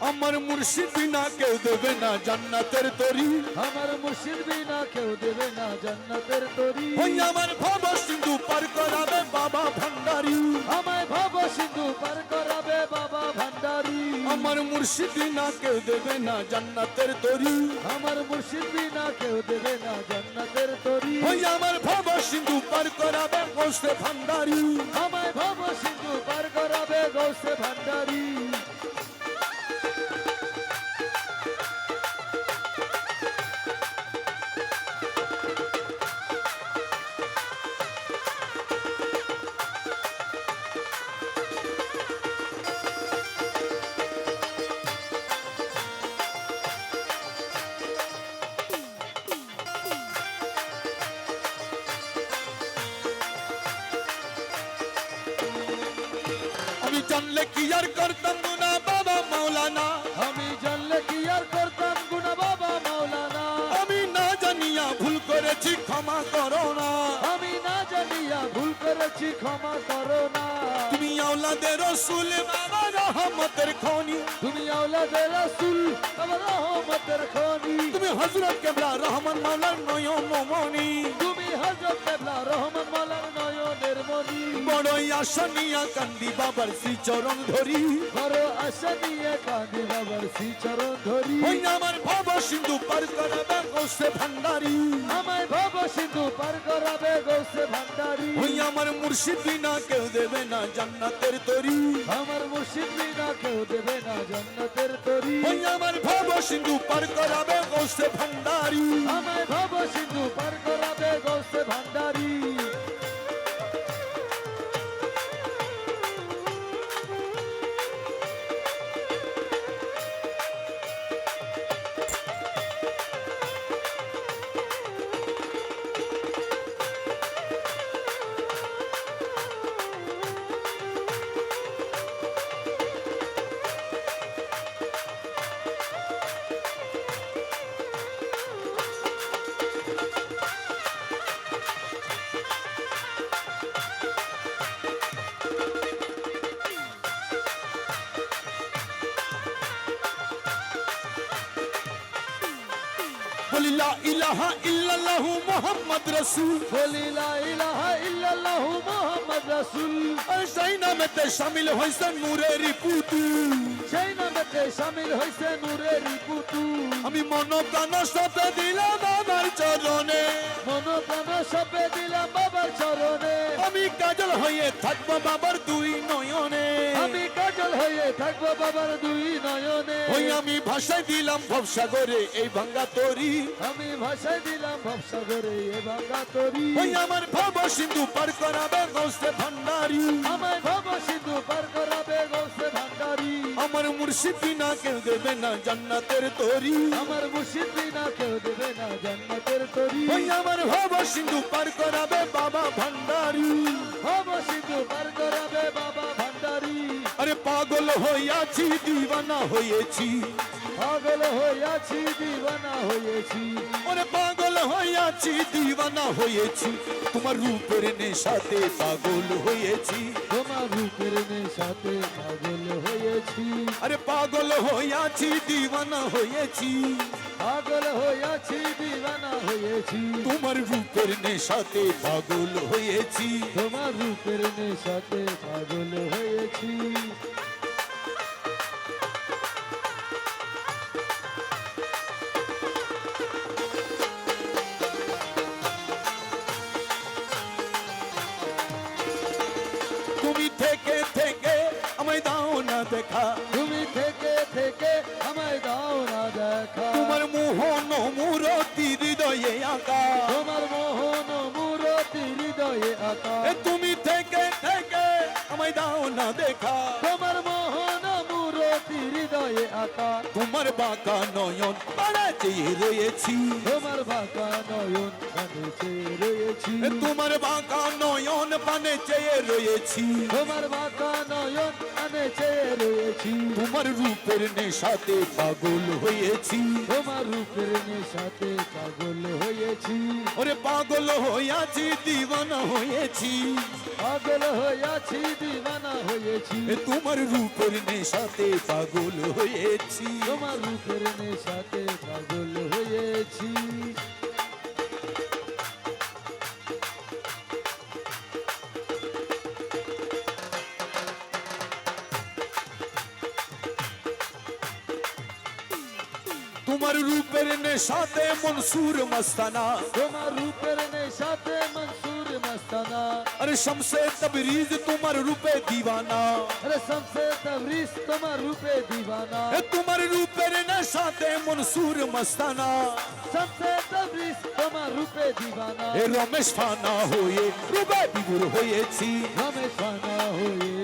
আমার মুর্শিদ বিনা কেউ দেবে না জান্নাতের তরি। আমার মুর্শিদ বিনা কেউ দেবে না জান্নাতের তরি। ওই আমার ভব সিন্ধু পার করাবে বাবা ভান্ডারি। আমায় ভব সিন্ধু পার করাবে বাবা ভান্ডারি। আমার মুর্শিদ বিনা কেউ দেবে না জান্নাতের তরি। আমার মুর্শিদ বিনা কেউ দেবে না জান্নাতের তরি। ওই আমার ভব সিন্ধু পার করাবে গোসে ভান্ডারি। আমায় ভব সিন্ধু পার করাবে গৌসে ভান্ডারি। আমি জানলে কি আর করতাম না বাবা মাওলানা? আমি জানলে কি আর করতাম গুনা বাবা মাওলানা? আমি না জানিয়া ভুল করেছি ক্ষমা করো না। আমি না জানিয়া ভুল করেছি ক্ষমা করো না। তুমি আওলাদের রসুল বাবা রহমতের খনি। তুমি আওলাদের রাসূল আমার রহমতের খনি। তুমি হজরত কেবলা রহমান মাওলার নয়ন মনি তুমি হযরত কেবলা রহমান মাওলার নয়নের মনি। বড়ই আশা নিয়া কান্দি বাবার শ্রীচরণ ধরি। বড় আশা নিয়ে কাঁদি বাবার শ্রীচরণ ধরি। ওই আমার ভব সিন্ধু পার করাবে গোসে ভান্ডারি। আমায় ভব সিন্ধু পার করাবে গৌসে ভান্ডারি। ওই আমার মুর্শিদ বিনা কেউ দেবে না জান্নাতের তরি। আমার মুর্শিদ বিনা কেউ দেবে না জান্নাতের তরি। ওই আমার ভব সিন্ধু পার করাবে গোসে ভান্ডারি। আমায় ভব সিন্ধু পার করাবে গৌসে ভান্ডারি। বলি লা ইলাহা ইল্লাল্লাহু মুহাম্মদ রাসূল। বলিলা ইলাহা ইল্লাল্লাহু মুহাম্মদ রাসূল। সেই নামেতে শামিল হইছে নূরের পুতুল সেই নামেতে শামিল হইছে নূরের পুতুল আমি মন প্রাণ সপে দিলাম আমার চরণে। মন প্রাণ সপে দিলাম বাবার চরণে। আমি কাজল হয়ে থাকব বাবার দুই নয়নে। আমি হয়ে থাকব বাবার দুই নয়নে। ওই আমি ভাষায় দিলাম ভবসাগরে এই ভাঙ্গা তরি। আমি ভাষায় দিলাম ভবসাগরে এ ভাঙ্গা তরি। ওই আমার ভব সিন্ধু পার করাবে গৌসে ভান্ডারি। আমায় ভব সিন্ধু পার করাবে গৌসে ভান্ডারি। আমার মুর্শিদ বিনা কেউ দেবে না জান্নাতের তরি। আমার মুর্শিদ বিনা কেউ দেবে না জান্নাতের তরি। ওই আমার ভব সিন্ধু পার করাবে বাবা ভান্ডারি। ভব সিন্ধু পার করাবে বাবা ভান্ডারি। আরে পাগল হইয়াছি দিওয়ানা হয়েছি পাগল হইয়াছি দিবানা হয়েছি ওরে পাগল হইয়াছি দিওয়ানা হয়েছি তোমার রূপের নেশাতে পাগল হয়েছি তোমার রূপের নেশাতে পাগল হয়েছি আরে পাগল হইয়াছি দিওয়ানা হয়েছি পাগল হয়েছি দিবানা হয়েছি। তোমার রূপের নেশাতে পাগল হয়েছি। তোমার রূপের নেশাতে পাগল হয়েছি। তোমার মোহন মূরতি হৃদয়ে আঁকা। তোমার মোহন মূরতি হৃদয়ে আকা। তুমি থেকে থেকে আমায় দাও না দেখা। তোমার মোহন হৃদয়ে আকা। তোমার বাঁকা নয়ন চেয়ে রয়েছি। তোমার বাঁকা নয়ন চেয়ে রয়েছি। তোমার বাঁকা নয়ন পানে চেয়ে রয়েছি। তোমার বাঁকা নয়ন কানে চেয়ে রয়েছি। তোমার রূপের নেশাতে পাগল হয়েছি। তোমার রূপের নেশাতে পাগল হয়েছি। ওরে পাগল হইয়াছি দিওয়ানা হয়েছি। পাগল হয়েছি দিবানা হয়েছি। তোমার রূপের নেশাতে পাগল হয়েছি। তোমার রূপের নেশাতে পাগল হয়েছি। তোমার রূপের নেশাতে মনসুর মস্তানা। তোমার রূপের নেশাতে মনসুর আফসানা আরে শমসে তবরিজ তোমার রূপে দিওয়ানা আরে শমসে তবরিজ তোমার রূপে দিওয়ানা এ তোমার রূপের নেশাতে মনসুর মস্তানা। শমসে তবরিজ তোমার রূপে দিওয়ানা এ রমেশ ফানা হয়ে রূপে বিভোর হয়েছি। রমেশ ফানা হয়ে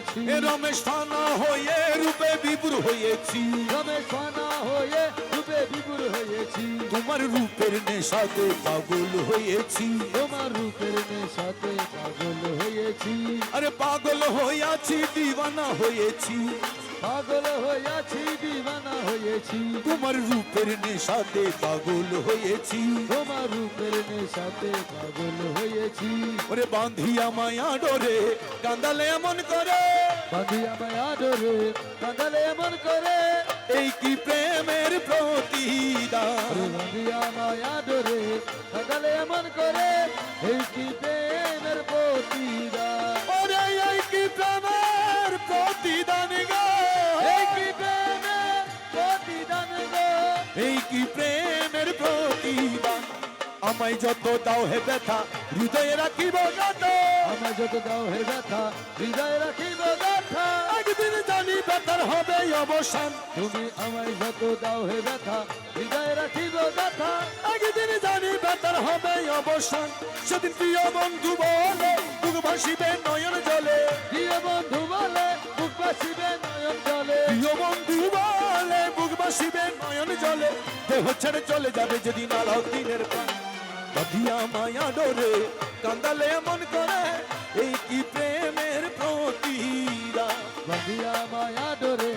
হয়েছি রমেশ থানা হয়ে রূপে বিপুর হয়েছি। রমেশ থানা হয়ে রূপে বিপুর হয়েছি। তোমার রূপের নেশাতে পাগল হয়েছি। তোমার রূপের নেশাতে পাগল হয়েছি। আরে পাগল হইয়াছি দিওয়ানা হয়েছি। পাগল হয়েছি দিवाना হয়েছি। তোমার রূপের নেশাতে পাগল হয়েছি। তোমার রূপের নেশাতে পাগল হয়েছি। ওরে বাঁধিয়া মায়া ডরে কান্দালে এমন করে। বাঁধিয়া মায়া ডরে কাঁদালে এমন করে। এই কি প্রেমের প্রতিদান? বাঁধিয়া মায়া ডরে কাঁদালে এমন করে। এই কি প্রেমের প্রতিদান? ওরে এই কি প্রেমের প্রতিদান প্রতিদান আমায় যত দাও হে ব্যথা হৃদয়ে রাখিব আমার যত দাও হে ব্যথা হৃদয় রাখিব গাথা একদিন জানি ব্যথার হবে অবসান। তুমি আমায় যত দাও হে ব্যথা হৃদয় রাখিব গাথা একদিন জানি ব্যথার হবে অবসান। সেদিন প্রিয় বন্ধু বলে বুক ভাসিবে নয়ন জলে। প্রিয় বন্ধু বলে বুক বাসিবে নয়ন জলে। প্রিয় বন্ধু বলে বুক ভাসিবে নয়ন জলে। দেহ ছেড়ে চলে যাবে যদি নালাও দিনের প্রাণ। বাঁধিয়া মায়া ডোরে কান্দালে এমন করে, এই কি প্রেমের প্রতিরা বাঁধিয়া মায়া ডোরে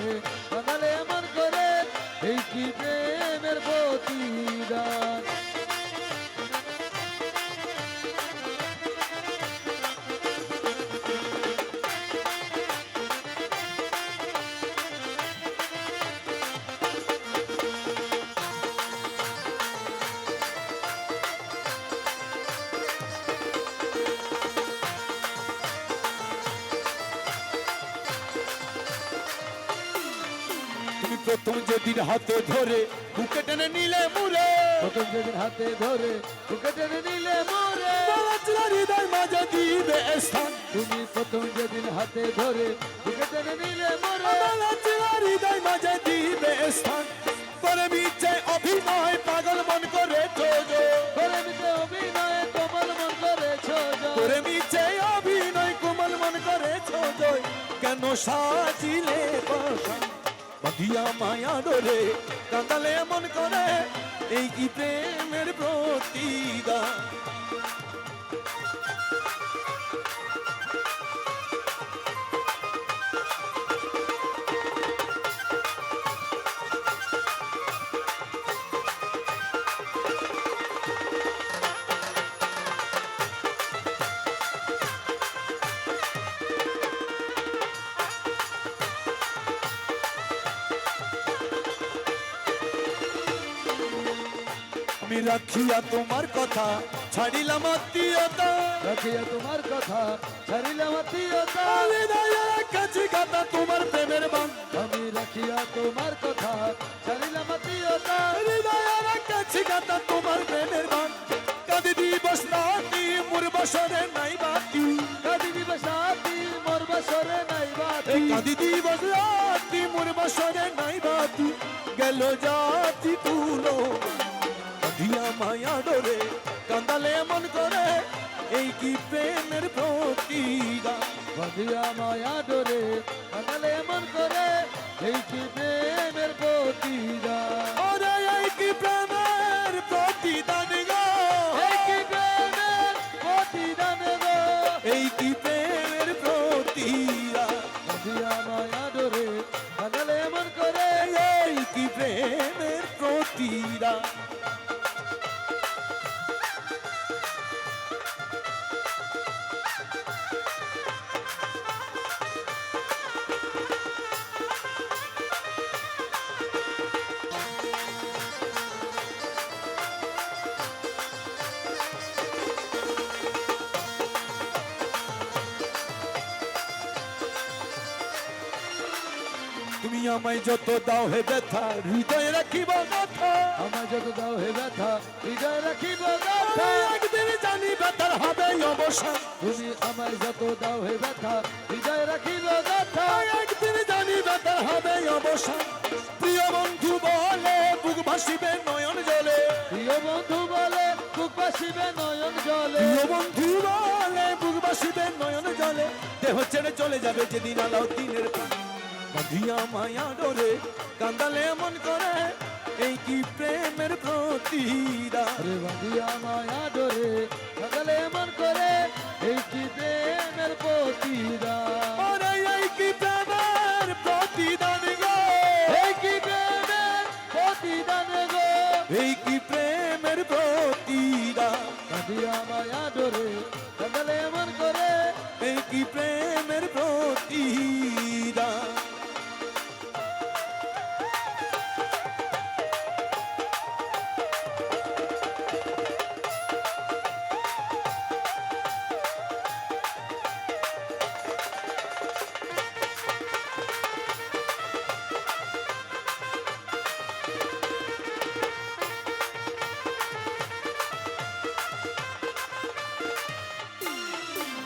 প্রথম যেদিন হাতে ধরে বুকে টেনে নিলে মুরে। প্রথম যেদিন হাতে ধরে বুকে টেনে নিলে মোরে। হৃদয় মাঝে দিবে স্থান। তুমি প্রথম যেদিন হাতে ধরে বুকে টেনে নিলে মোরে। হৃদয় মাঝে দিবে স্থান। করে মিছে অভিনয় পাগল মন করে তোজো করে মিতে অভিনয়ে কোমল মন করেছ করে মিছে অভিনয় কোমল মন করে ছোজো কেন সাজিলে পাশা বাঁধিয়া মায়া দরে কাঁদালে মন করে এই কি প্রেমের প্রতিদান? আমি রাখিয়া তোমার কথা ছাড়িলাম আত্মীয়তা। রাখিয়া তোমার কথা ছাড়িলাম আত্মীয়তা। হৃদয়ের কাছে গাতা তোমার প্রেমের বান। আমি রাখিয়া তোমার কথা ছাড়িলাম আত্মীয়তা। হৃদয়ের কাছে গাতা তোমার প্রেমের বান। কাঁদি দিবস রাতি মোর বসরে নাই বাতি। কাদি দিবস রাতি মোর বসরে নাই এই কাঁদি দিবস রাতি মোর বসরে নাই বাতি। গেল জাতি তুলো মায়া ডোরে, কান্দালে মন করে, এই কি প্রেমের প্রতিদান বাঁধিয়া মায়া ডোরে কাঁদালে এমন করে, এই কি প্রেমের প্রতিদান ওরে, এই কি প্রেমের প্রতিদান গো? এই কি প্রেমের প্রতিদান গো? এই কি প্রেমের প্রতিদান বাঁধিয়া মায়া ডোরে কাঁদালে এমন করে, এই কি প্রেমের প্রতিদান তুমি আমায় যত দাও হে ব্যথা হৃদয়ে রাখিব কথা আমার যত দাও হে ব্যথা হৃদয় রাখিব গাথা একদিন জানি ব্যথার হবে অবসান। তুমি আমায় যত দাও হে ব্যথা হৃদয় রাখিব গাথা একদিন জানি ব্যথার হবে অবসান। প্রিয় বন্ধু বলে বুক ভাসিবে নয়ন জলে। প্রিয় বন্ধু বলে বুক বাসিবে নয়ন জলে। প্রিয় বন্ধু বলে বুক ভাসিবে নয়ন জলে। দেহ ছেড়ে চলে যাবে যেদিন আলাও দিনের বাঁধিয়া মায়া ডরে কান্দালে মন করে, এই কি প্রেমের প্রতিরা বাঁধিয়া মায়া ডরে সকালে মন করে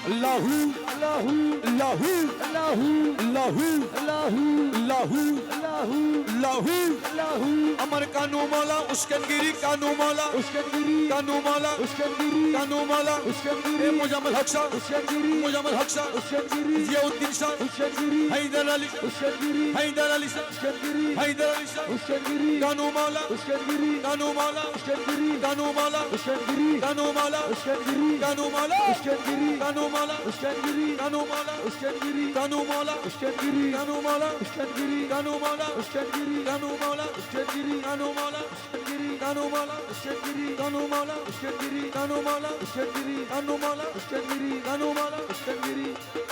الله الله الله الله الله الله الله الله أمر کانو مولا اسکنگیری کانو مولا اسکنگیری کانو مولا اسکنگیری کانو مولا اسکنگیری مجمل حق شاہ اسکنگیری مجمل حق شاہ اسکنگیری ضیاء الدین شاہ اسکنگیری حیدر علی اسکنگیری حیدر علی شاہ اسکنگیری حیدر علی شاہ اسکنگیری کانو مولا اسکنگیری کانو مولا اسکنگیری کانو مولا اسکنگیری کانو مولا اسکنگیری کانو مولا اسکنگیری کانو Tanumala Işkengiri Tanumala Işkengiri Tanumala Işkengiri Tanumala Işkengiri Tanumala Işkengiri Tanumala Işkengiri Tanumala Işkengiri Tanumala Işkengiri Tanumala Işkengiri Tanumala Işkengiri Tanumala Işkengiri Tanumala Işkengiri